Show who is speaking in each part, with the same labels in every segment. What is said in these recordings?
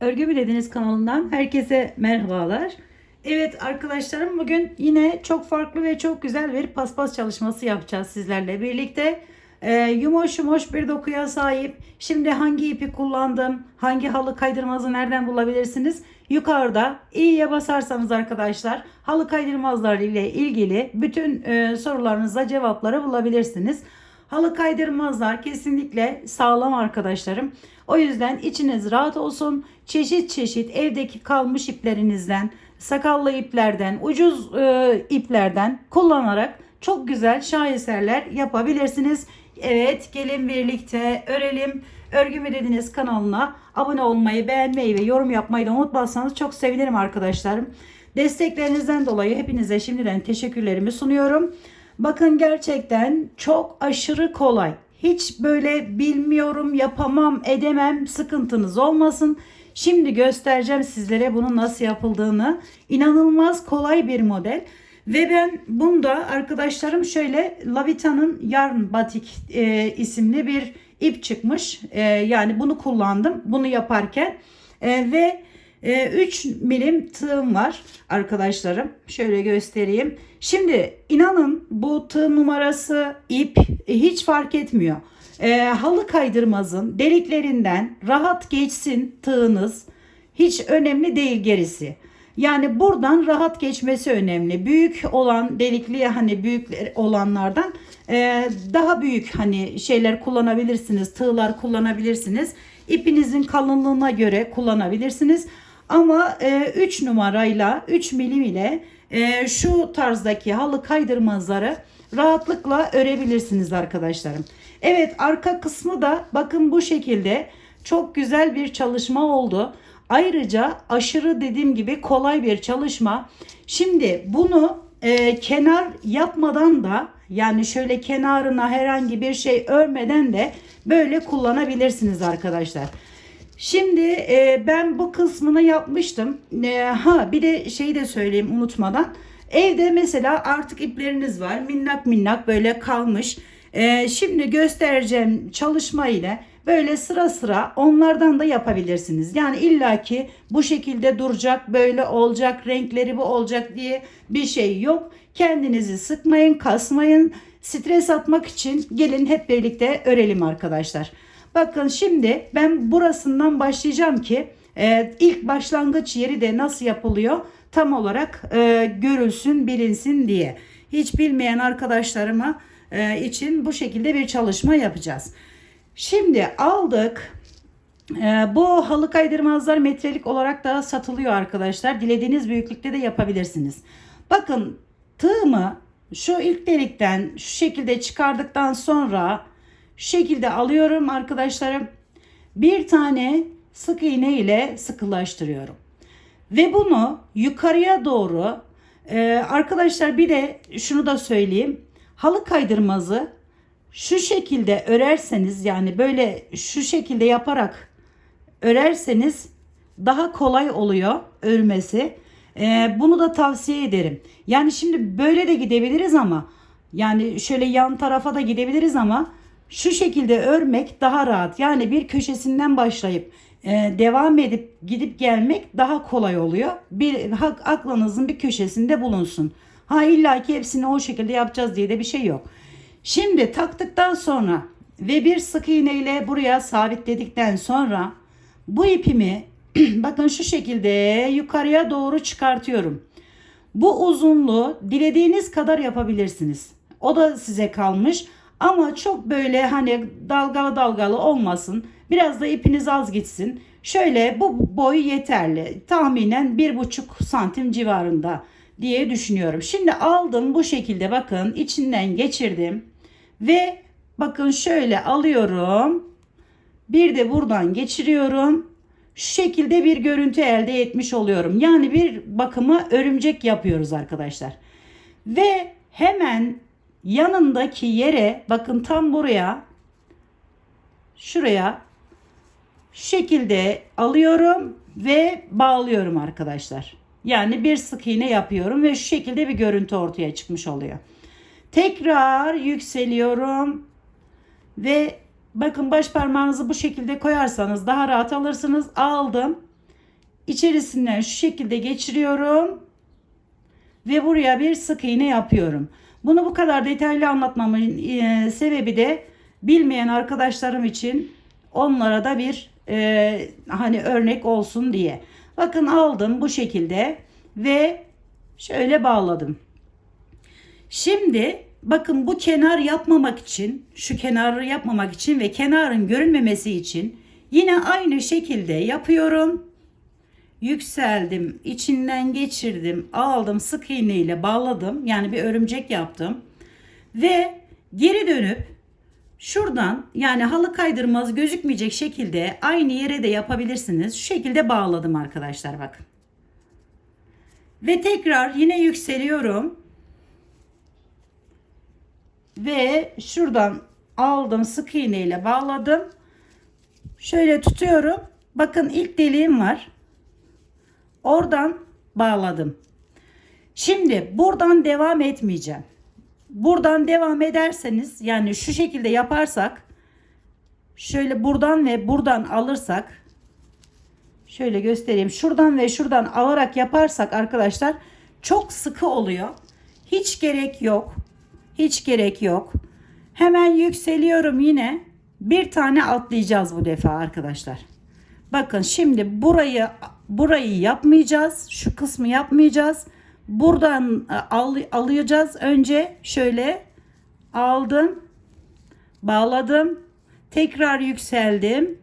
Speaker 1: Örgü mü dediniz kanalından herkese merhabalar. Evet arkadaşlarım bugün yine çok farklı ve çok güzel bir paspas çalışması yapacağız sizlerle birlikte. Ee, yumuş yumuş bir dokuya sahip. Şimdi hangi ipi kullandım, hangi halı kaydırmazı nereden bulabilirsiniz? Yukarıda iyiye basarsanız arkadaşlar halı kaydırmazlar ile ilgili bütün e, sorularınıza cevapları bulabilirsiniz. Halı kaydırmazlar kesinlikle sağlam arkadaşlarım. O yüzden içiniz rahat olsun. Çeşit çeşit evdeki kalmış iplerinizden, sakallı iplerden, ucuz e, iplerden kullanarak çok güzel şaheserler yapabilirsiniz. Evet gelin birlikte örelim. Örgü mü dediniz kanalına abone olmayı, beğenmeyi ve yorum yapmayı da unutmazsanız çok sevinirim arkadaşlarım. Desteklerinizden dolayı hepinize şimdiden teşekkürlerimi sunuyorum. Bakın gerçekten çok aşırı kolay. Hiç böyle bilmiyorum, yapamam, edemem sıkıntınız olmasın. Şimdi göstereceğim sizlere bunun nasıl yapıldığını. İnanılmaz kolay bir model. Ve ben bunda arkadaşlarım şöyle Lavita'nın Yarn Batik e, isimli bir ip çıkmış. E, yani bunu kullandım bunu yaparken. E, ve 3 milim tığım var arkadaşlarım. Şöyle göstereyim. Şimdi inanın bu tığ numarası ip e, hiç fark etmiyor. E, halı kaydırmazın deliklerinden rahat geçsin tığınız. Hiç önemli değil gerisi. Yani buradan rahat geçmesi önemli. Büyük olan delikli hani büyük olanlardan e, daha büyük hani şeyler kullanabilirsiniz. Tığlar kullanabilirsiniz. İpinizin kalınlığına göre kullanabilirsiniz. Ama 3 e, numarayla 3 milim ile e, şu tarzdaki halı kaydırmazları rahatlıkla örebilirsiniz arkadaşlarım. Evet arka kısmı da bakın bu şekilde çok güzel bir çalışma oldu. Ayrıca aşırı dediğim gibi kolay bir çalışma. Şimdi bunu e, kenar yapmadan da yani şöyle kenarına herhangi bir şey örmeden de böyle kullanabilirsiniz arkadaşlar. Şimdi e, ben bu kısmını yapmıştım. E, ha bir de şeyi de söyleyeyim unutmadan. Evde mesela artık ipleriniz var. Minnak minnak böyle kalmış. E, şimdi göstereceğim çalışma ile böyle sıra sıra onlardan da yapabilirsiniz. Yani illaki bu şekilde duracak, böyle olacak, renkleri bu olacak diye bir şey yok. Kendinizi sıkmayın, kasmayın. Stres atmak için gelin hep birlikte örelim arkadaşlar. Bakın şimdi ben burasından başlayacağım ki e, ilk başlangıç yeri de nasıl yapılıyor tam olarak e, görülsün bilinsin diye. Hiç bilmeyen arkadaşlarıma e, için bu şekilde bir çalışma yapacağız. Şimdi aldık. E, bu halı kaydırmazlar metrelik olarak da satılıyor arkadaşlar. Dilediğiniz büyüklükte de yapabilirsiniz. Bakın tığımı şu ilk delikten şu şekilde çıkardıktan sonra şu şekilde alıyorum arkadaşlarım. Bir tane sık iğne ile sıkılaştırıyorum. Ve bunu yukarıya doğru e, arkadaşlar bir de şunu da söyleyeyim. Halı kaydırmazı şu şekilde örerseniz yani böyle şu şekilde yaparak örerseniz daha kolay oluyor örmesi. E, bunu da tavsiye ederim. Yani şimdi böyle de gidebiliriz ama yani şöyle yan tarafa da gidebiliriz ama şu şekilde örmek daha rahat. Yani bir köşesinden başlayıp e, devam edip gidip gelmek daha kolay oluyor. Bir hak aklınızın bir köşesinde bulunsun. Ha illa ki hepsini o şekilde yapacağız diye de bir şey yok. Şimdi taktıktan sonra ve bir sık iğne ile buraya sabitledikten sonra bu ipimi bakın şu şekilde yukarıya doğru çıkartıyorum. Bu uzunluğu dilediğiniz kadar yapabilirsiniz. O da size kalmış. Ama çok böyle hani dalgalı dalgalı olmasın. Biraz da ipiniz az gitsin. Şöyle bu boy yeterli. Tahminen bir buçuk santim civarında diye düşünüyorum. Şimdi aldım bu şekilde bakın içinden geçirdim. Ve bakın şöyle alıyorum. Bir de buradan geçiriyorum. Şu şekilde bir görüntü elde etmiş oluyorum. Yani bir bakıma örümcek yapıyoruz arkadaşlar. Ve hemen yanındaki yere bakın tam buraya şuraya şu şekilde alıyorum ve bağlıyorum arkadaşlar. Yani bir sık iğne yapıyorum ve şu şekilde bir görüntü ortaya çıkmış oluyor. Tekrar yükseliyorum ve bakın baş parmağınızı bu şekilde koyarsanız daha rahat alırsınız. Aldım. içerisinden şu şekilde geçiriyorum ve buraya bir sık iğne yapıyorum. Bunu bu kadar detaylı anlatmamın e, sebebi de bilmeyen arkadaşlarım için onlara da bir e, hani örnek olsun diye. Bakın aldım bu şekilde ve şöyle bağladım. Şimdi bakın bu kenar yapmamak için, şu kenarı yapmamak için ve kenarın görünmemesi için yine aynı şekilde yapıyorum. Yükseldim, içinden geçirdim, aldım, sık iğne ile bağladım. Yani bir örümcek yaptım. Ve geri dönüp şuradan yani halı kaydırmaz gözükmeyecek şekilde aynı yere de yapabilirsiniz. Şu şekilde bağladım arkadaşlar bakın. Ve tekrar yine yükseliyorum. Ve şuradan aldım sık iğne ile bağladım. Şöyle tutuyorum. Bakın ilk deliğim var. Oradan bağladım. Şimdi buradan devam etmeyeceğim. Buradan devam ederseniz yani şu şekilde yaparsak şöyle buradan ve buradan alırsak şöyle göstereyim. Şuradan ve şuradan alarak yaparsak arkadaşlar çok sıkı oluyor. Hiç gerek yok. Hiç gerek yok. Hemen yükseliyorum yine. Bir tane atlayacağız bu defa arkadaşlar. Bakın şimdi burayı burayı yapmayacağız. Şu kısmı yapmayacağız. Buradan e, al, alacağız. Önce şöyle aldım. Bağladım. Tekrar yükseldim.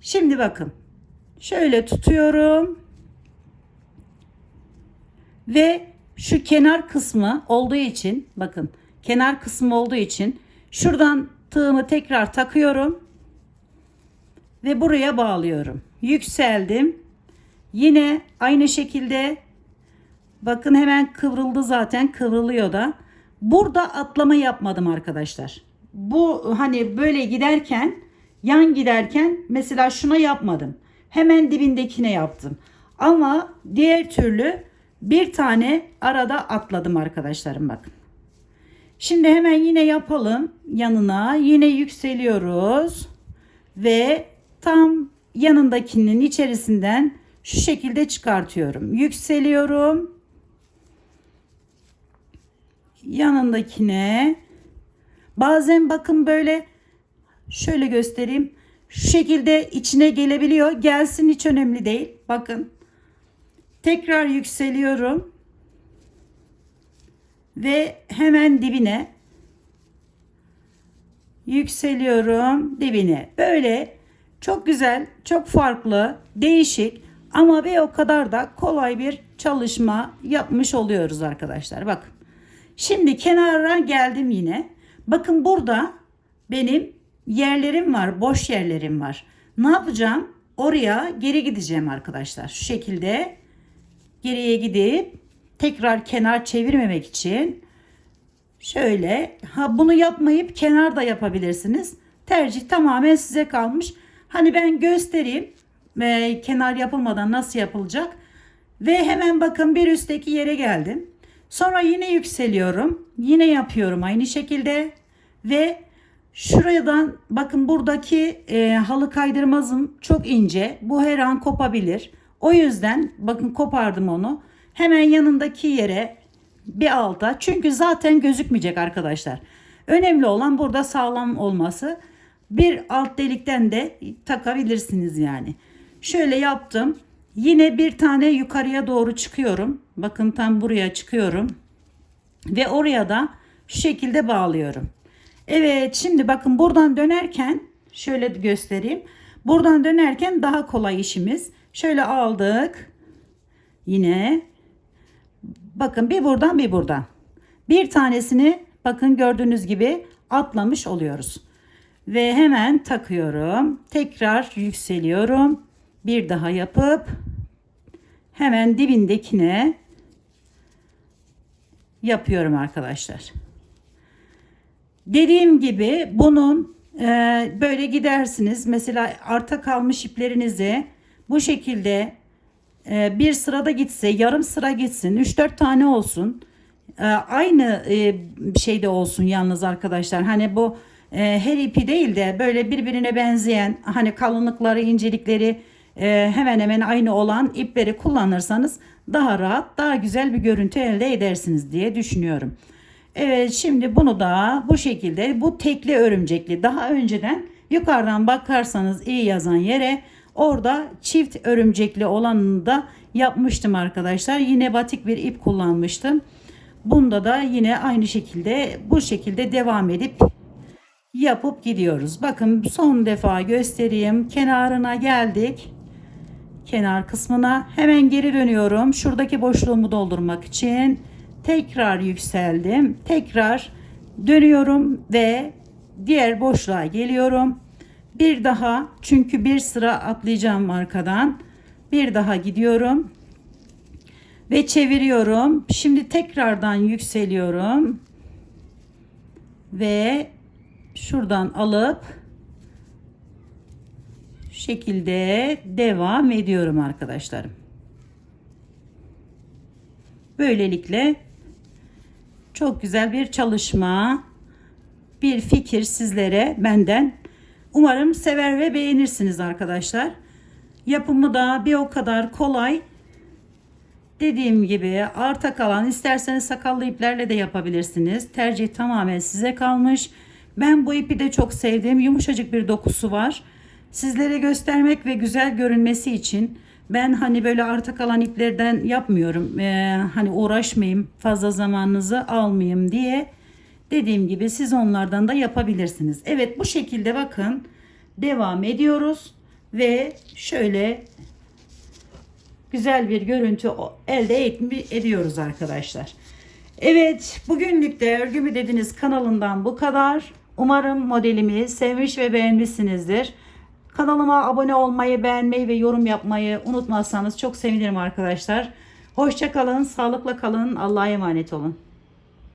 Speaker 1: Şimdi bakın. Şöyle tutuyorum. Ve şu kenar kısmı olduğu için bakın kenar kısmı olduğu için şuradan tığımı tekrar takıyorum ve buraya bağlıyorum. Yükseldim. Yine aynı şekilde bakın hemen kıvrıldı zaten kıvrılıyor da. Burada atlama yapmadım arkadaşlar. Bu hani böyle giderken yan giderken mesela şuna yapmadım. Hemen dibindekine yaptım. Ama diğer türlü bir tane arada atladım arkadaşlarım bakın. Şimdi hemen yine yapalım yanına. Yine yükseliyoruz ve tam yanındakinin içerisinden şu şekilde çıkartıyorum. Yükseliyorum. Yanındakine bazen bakın böyle şöyle göstereyim. Şu şekilde içine gelebiliyor. Gelsin hiç önemli değil. Bakın. Tekrar yükseliyorum. Ve hemen dibine yükseliyorum dibine. Böyle çok güzel, çok farklı, değişik ama ve o kadar da kolay bir çalışma yapmış oluyoruz arkadaşlar. Bakın. Şimdi kenara geldim yine. Bakın burada benim yerlerim var, boş yerlerim var. Ne yapacağım? Oraya geri gideceğim arkadaşlar. Şu şekilde geriye gidip tekrar kenar çevirmemek için şöyle ha bunu yapmayıp kenar da yapabilirsiniz. Tercih tamamen size kalmış. Hani ben göstereyim e, kenar yapılmadan nasıl yapılacak. Ve hemen bakın bir üstteki yere geldim. Sonra yine yükseliyorum. Yine yapıyorum aynı şekilde. Ve şuradan bakın buradaki e, halı kaydırmazım çok ince. Bu her an kopabilir. O yüzden bakın kopardım onu. Hemen yanındaki yere bir alta. Çünkü zaten gözükmeyecek arkadaşlar. Önemli olan burada sağlam olması. Bir alt delikten de takabilirsiniz yani. Şöyle yaptım. Yine bir tane yukarıya doğru çıkıyorum. Bakın tam buraya çıkıyorum. Ve oraya da şu şekilde bağlıyorum. Evet şimdi bakın buradan dönerken şöyle göstereyim. Buradan dönerken daha kolay işimiz. Şöyle aldık. Yine bakın bir buradan bir buradan. Bir tanesini bakın gördüğünüz gibi atlamış oluyoruz. Ve hemen takıyorum. Tekrar yükseliyorum. Bir daha yapıp hemen dibindekine yapıyorum arkadaşlar. Dediğim gibi bunun e, böyle gidersiniz. Mesela arta kalmış iplerinizi bu şekilde e, bir sırada gitse yarım sıra gitsin 3-4 tane olsun. E, aynı e, şeyde olsun yalnız arkadaşlar. Hani bu e, her ipi değil de böyle birbirine benzeyen hani kalınlıkları incelikleri e, hemen hemen aynı olan ipleri kullanırsanız daha rahat, daha güzel bir görüntü elde edersiniz diye düşünüyorum. Evet şimdi bunu da bu şekilde bu tekli örümcekli daha önceden yukarıdan bakarsanız iyi yazan yere orada çift örümcekli olanını da yapmıştım arkadaşlar. Yine batik bir ip kullanmıştım. Bunda da yine aynı şekilde bu şekilde devam edip yapıp gidiyoruz. Bakın son defa göstereyim. Kenarına geldik. Kenar kısmına hemen geri dönüyorum. Şuradaki boşluğumu doldurmak için tekrar yükseldim. Tekrar dönüyorum ve diğer boşluğa geliyorum. Bir daha çünkü bir sıra atlayacağım arkadan. Bir daha gidiyorum ve çeviriyorum. Şimdi tekrardan yükseliyorum ve şuradan alıp şu şekilde devam ediyorum arkadaşlarım. Böylelikle çok güzel bir çalışma, bir fikir sizlere benden. Umarım sever ve beğenirsiniz arkadaşlar. Yapımı da bir o kadar kolay. Dediğim gibi arta kalan isterseniz sakallı iplerle de yapabilirsiniz. Tercih tamamen size kalmış. Ben bu ipi de çok sevdim. Yumuşacık bir dokusu var. Sizlere göstermek ve güzel görünmesi için ben hani böyle arta kalan iplerden yapmıyorum. Ee, hani uğraşmayayım, fazla zamanınızı almayayım diye. Dediğim gibi siz onlardan da yapabilirsiniz. Evet bu şekilde bakın devam ediyoruz ve şöyle güzel bir görüntü elde ediyoruz arkadaşlar. Evet bugünlük de örgü mü dediniz kanalından bu kadar. Umarım modelimi sevmiş ve beğenmişsinizdir. Kanalıma abone olmayı, beğenmeyi ve yorum yapmayı unutmazsanız çok sevinirim arkadaşlar. Hoşça kalın, sağlıkla kalın, Allah'a emanet olun.